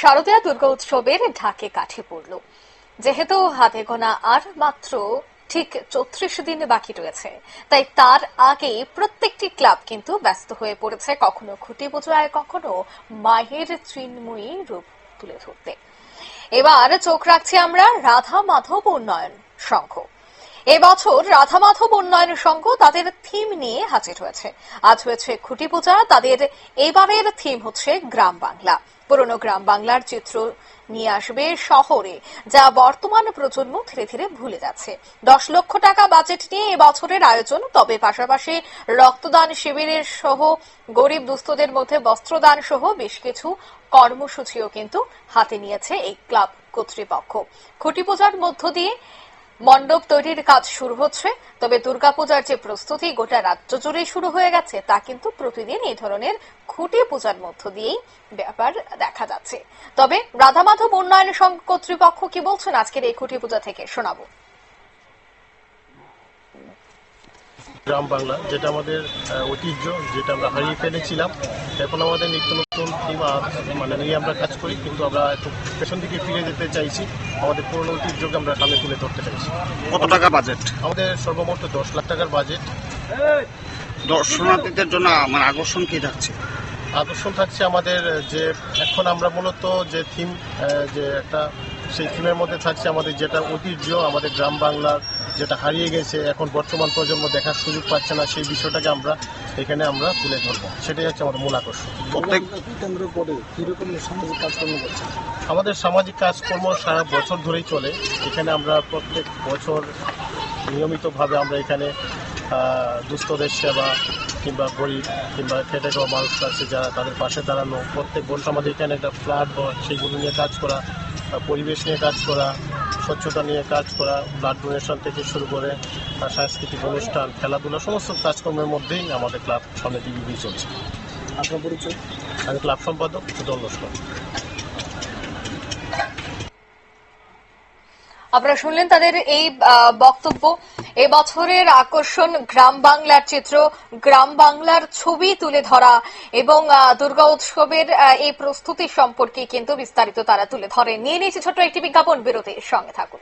শারদীয়া দুর্গা উৎসবের ঢাকে কাঠে পড়ল। যেহেতু হাতে গোনা আর মাত্র ঠিক চৌত্রিশ দিন বাকি রয়েছে, তাই তার আগেই প্রত্যেকটি ক্লাব কিন্তু ব্যস্ত হয়ে পড়েছে। কখনো খুঁটি পুজোয় কখনো মাহের চিন্ময়ী রূপ তুলে ধরতে। এবার চোখ রাখছি আমরা রাধা মাধব উন্নয়ন সংঘ। এবছর রাধা মাধব উন্নয়ন সংঘ তাদের থিম নিয়ে হাজির হয়েছে। আজ হয়েছে খুঁটি পূজা, তাদের এবারের থিম হচ্ছে গ্রাম বাংলা। পুরনো গ্রাম বাংলার চিত্র নিয়ে আসবে শহরে, যা বর্তমান প্রজন্ম ধীরে ধীরে ভুলে যাচ্ছে। দশ লক্ষ টাকা বাজেট নিয়ে এবছরের আয়োজন, তবে পাশাপাশি রক্তদান শিবিরের সহ গরিব দুস্থদের মধ্যে বস্ত্রদান সহ বেশ কিছু কর্মসূচিও কিন্তু হাতে নিয়েছে এই ক্লাব কর্তৃপক্ষ। খুঁটি পূজার মধ্য দিয়ে মণ্ডপ তৈরির কাজ শুরু হচ্ছে, তবে দুর্গাপূজার যে প্রস্তুতি গোটা রাজ্য জুড়ে শুরু হয়ে গেছে, তা কিন্তু প্রতিদিন এই ধরনের খুঁটি পূজার মধ্য দিয়েই ব্যাপার দেখা যাচ্ছে। তবে রাধামাধব উন্নয়ন সংঘ কর্তৃপক্ষ কি বলছেন? আজকের এই খুঁটি পূজা থেকে শোনাবো। গ্রাম বাংলা যেটা আমাদের ঐতিহ্য যেটা আমরা হারিয়ে ফেলেছিলাম। এখন আমাদের নিত্য নতুন থিম মানে নিয়ে আমরা কাজ করি কিন্তু আমরা একটু পেছন দিকে ফিরে যেতে চাইছি। আমাদের পুরনো ঐতিহ্যকে আমরা সামনে তুলে ধরতে চাইছি। কত টাকা বাজেট আমাদের সর্বমোট দশ লাখ টাকার বাজেট দর্শনার্থীদের জন্য আমার আকর্ষণ কি থাকছে? আকর্ষণ থাকছে আমাদের যে এখন আমরা মূলত যে থিম যে একটা সেই থিমের মধ্যে থাকছে আমাদের যেটা ঐতিহ্য আমাদের গ্রাম বাংলার যেটা হারিয়ে গেছে, এখন বর্তমান প্রজন্ম দেখার সুযোগ পাচ্ছে না, সেই বিষয়টাকে আমরা এখানে আমরা তুলে ধরবো। সেটাই হচ্ছে আমাদের মূল আকর্ষণ। কেন্দ্র কাজকর্ম আমাদের সামাজিক কাজকর্ম সারা বছর ধরেই চলে। এখানে আমরা প্রত্যেক বছর নিয়মিতভাবে আমরা এখানে দুস্থদের সেবা কিংবা গরিব কিংবা খেটে খাওয়া মানুষ আছে যারা তাদের পাশে দাঁড়ানো। প্রত্যেক বছর আমাদের এখানে একটা ফ্ল্যাট সেইগুলো নিয়ে কাজ করা, পরিবেশ নিয়ে কাজ করা স্বচ্ছতা নিয়ে কাজ করা ব্লাড ডোনেশন থেকে শুরু করে সাংস্কৃতিক অনুষ্ঠান খেলাধুলা সমস্ত কাজকর্মের মধ্যেই আমাদের ক্লাব সামনে দিকে চলছে। আপনার পরিচয়? আমি ক্লাব সম্পাদক উদল লস্কর আপনারা শুনলেন তাদের এই বক্তব্য। এবছরের আকর্ষণ গ্রাম বাংলার চিত্র, গ্রাম বাংলার ছবি তুলে ধরা এবং দুর্গা উৎসবের এই প্রস্তুতি সম্পর্কে কিন্তু বিস্তারিত তারা তুলে ধরে নিয়ে নিয়েছে ছোট্ট একটি বিজ্ঞাপন, বিরতির সঙ্গে থাকুন।